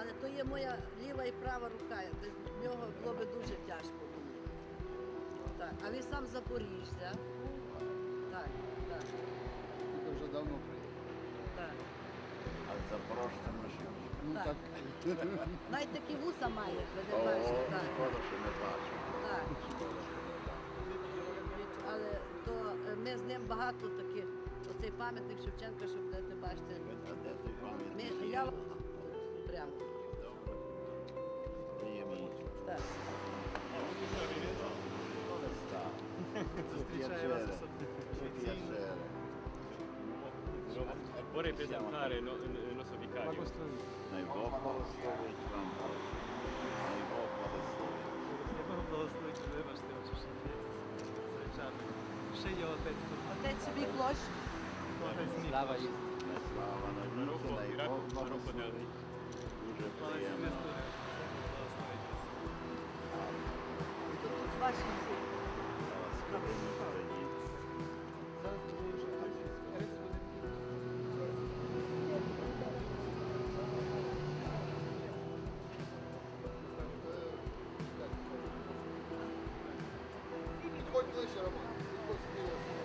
Але то є моя ліва і права рука. Без нього було би дуже тяжко. Так. А він сам з Запоріжжя. Так, так, Ти вже давно приїхав. так. А запорожцем лишив. Ну Так. так. Навіть такі вуса має, ви не бачите. Так, шкода, що не бачу. так. Шкода, що не бачу. Але то е, ми з ним багато таких. Оцей пам'ятник Шевченка, що будете бачити. А де той пам'ятник? Ми, я прямо. Добре. Приємно. Так. Зустрічає вас особливо. Vorrei presentare il no- il nostro vicario. Най Бог благословить вам. Най Бог благословить. Я Бог благословить, вибачте, очі ще є. Звичайно. Ще є отець тут. Отець собі клощ. Отець мій. Слава їй. Най слава, най На Бог, руку, най і раку, Бог на руку не благословить. Дуже Молодець приємно. Христос. Благословить вас. Тут ваші всі. Підходь ближче, Роман. Підходь сюди.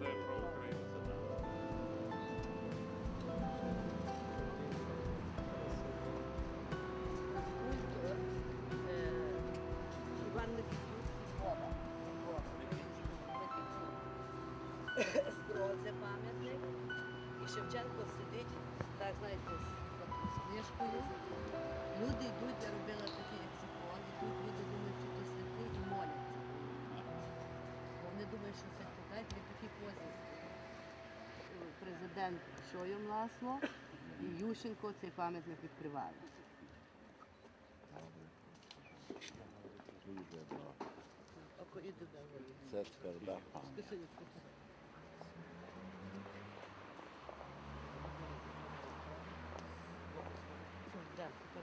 Нагадує про Україну. Скульптор е, Іван Никитюк бронзи пам'ятник. І Шевченко сидить, так знаєте, з, книжкою. Люди йдуть, я робила такий ексикон, йдуть, люди думають, що то святи і моляться. Бо вони думають, що це знаєте, в такій позі. Президент Шойо власно і Ющенко цей пам'ятник відкривали. Це. Скажи, Да, тепер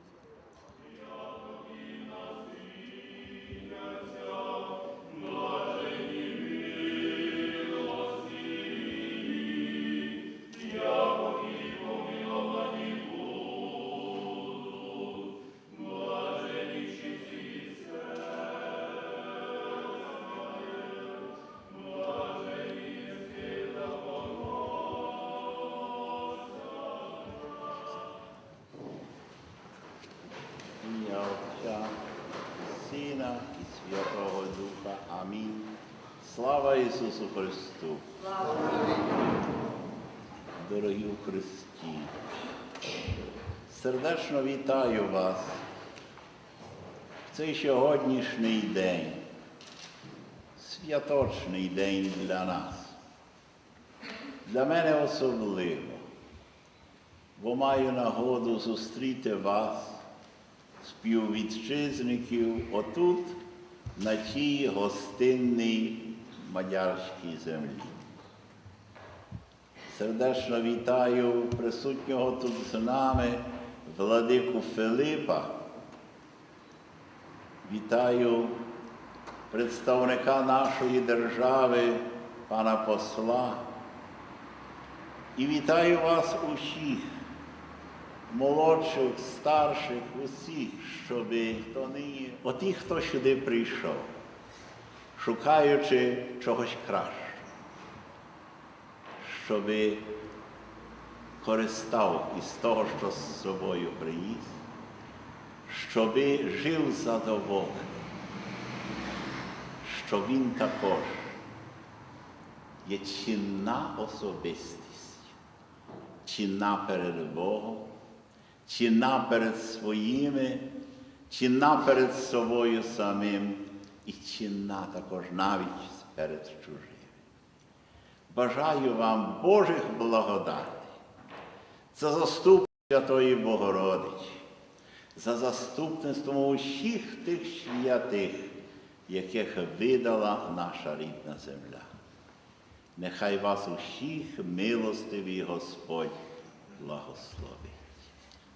Святого Духа. Амінь. Слава Ісусу Христу! Дорогі у Христі! Сердечно вітаю вас в цей сьогоднішній день, святочний день для нас, для мене особливо, бо маю нагоду зустріти вас, співвітчизників, отут, на тій гостинній мадярській землі. Сердечно вітаю присутнього тут з нами владику Филипа. Вітаю представника нашої держави, пана посла. І вітаю вас усіх, молодших, старших, усіх, щоби хто нині, оті, хто сюди прийшов, шукаючи чогось кращого, щоби користав із того, що з собою приніс, щоби жив задоволений, що він також є цінна особистість, цінна перед Богом, цінна перед своїми, цінна перед собою самим і цінна також навіть перед чужими. Бажаю вам Божих благодатей за заступництво Святої Богородичі, за заступництвом усіх тих святих, яких видала наша рідна земля. Нехай вас усіх милостивий Господь благословить.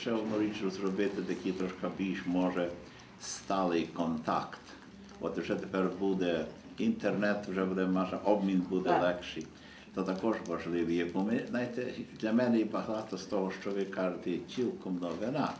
ще одну річ зробити, такий трошки більш може сталий контакт. От вже тепер буде інтернет, вже буде може, обмін буде Так. легший. То також важливо є. Бо ми, знаєте, для мене і багато з того, що ви кажете, є цілком новина,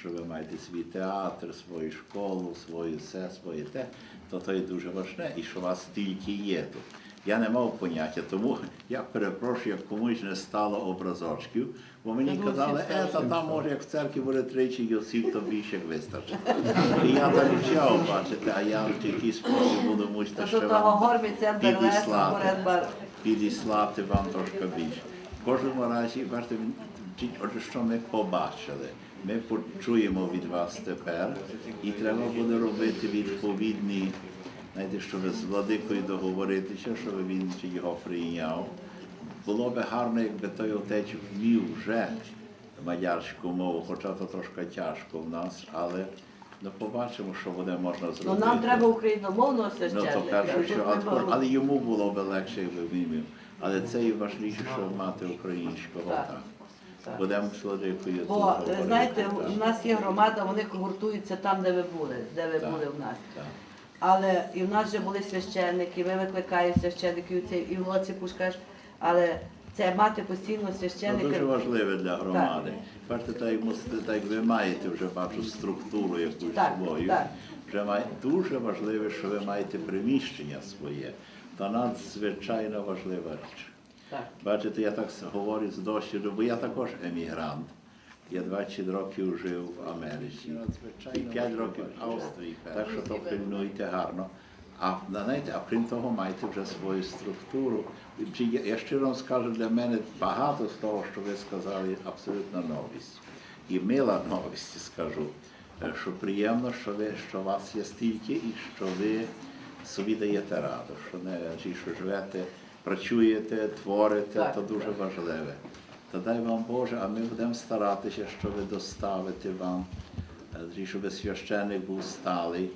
що ви маєте свій театр, свою школу, свою все, своє те, то то є дуже важне, і що у вас стільки є тут. Я не мав поняття, тому я перепрошую, як комусь не стало образочків, бо мені ну, казали, всім е, та там може як в церкві буде тричі і осіб, то більше як вистачить. І я так вчав, бачите, а я в який спосіб буду мусити ще вам підіслати, підіслати вам трошки більше. В кожному разі, бачите, що ми побачили. Ми почуємо від вас тепер, і треба буде робити відповідні, знаєте, щоб з владикою договоритися, щоб він його прийняв. Було би гарно, якби той отець вмів вже мадярську мову, хоча то трошки тяжко в нас, але ну, побачимо, що буде можна Ну зробити. нам треба україномовного Ну, священника. то перше, що не а, можна. але йому було б легше, якби він вмів. Але це і важливіше, що мати українського Так, так. так. Будемо з Владикою тут Бо знаєте, так. у нас є громада, вони гуртуються там, де ви були, де ви Так. були в нас. Так. Але і в нас вже були священники, ми викликаємо священників, це і в Лоці Пушкаш, але це мати постійно Це дуже важливе для громади. Бачите, так як, так як ви маєте вже бачу структуру якусь Так, свою. так. Вже має, дуже важливе, що ви маєте приміщення своє. Це надзвичайно важлива річ. Так. Бачите, я так говорю з досвіду, бо я також емігрант. Я 20 років жив в Америці і 5 років в Австрії. Так що то пильнуйте гарно. А знаєте, а крім того, маєте вже свою структуру. Я, я щиро вам скажу, для мене багато з того, що ви сказали, абсолютно новість. І мила новість, скажу, е, що приємно, що ви що у вас є стільки і що ви собі даєте раду, що не чи що живете, працюєте, творите, Так, то дуже так. важливе. Та дай вам Боже, а ми будемо старатися, щоб доставити вам, е, щоб священник був сталий.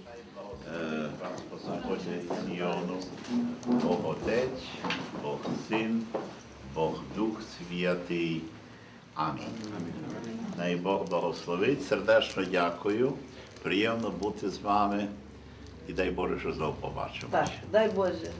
Е, Господи Сіону, Бог Отець, Бог Син, Бог Дух Святий. Амінь. Най Бог благословить. Сердечно дякую. Приємно бути з вами. І дай Боже, що знову побачимося. Так, дай Боже.